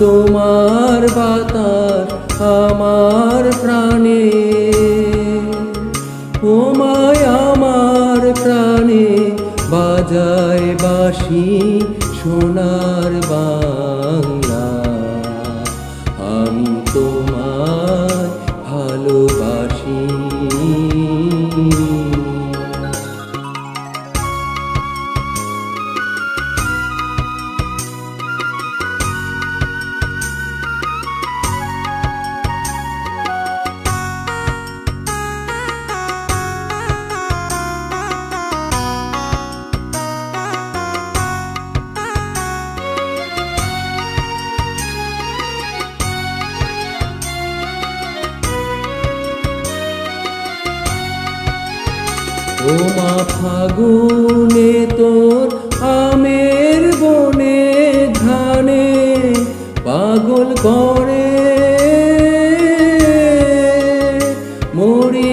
তোমার বাতার আমার প্রাণে। ওমায় আমার প্রাণে বাজায় বাসি সোনার বাংলা ও মা ফাগুনে তোর আমের বনে ধানে পাগল করে। মরি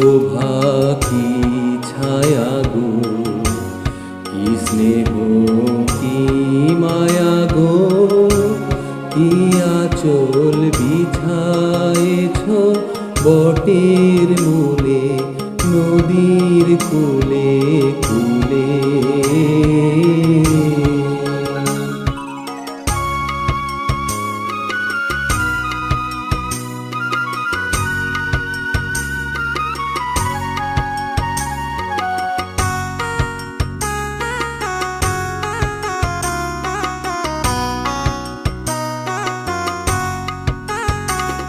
কি শোভা কি ছায়া গো, কি স্নেহ, কি মায়া গো, কি আচল বিছায়েছ বটের মূলে, নদীর কুলে কুলে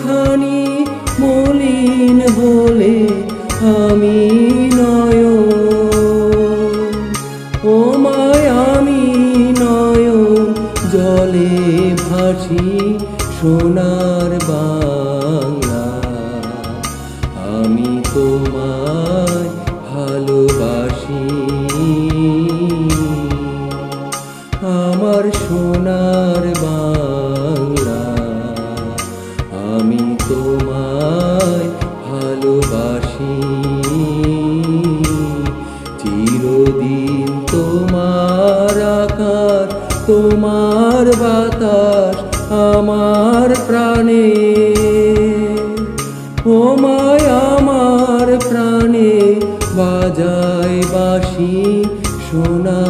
খানি মলিন হলে আমি নয় ও মায় আমি নয় জলে ভাসি সোনার বাংলা। আমি তোমায় চিরদিন তোমার আকার তোমার বাতাস আমার প্রাণে। ও মায় আমার প্রাণে বাজায় বাসি সোনার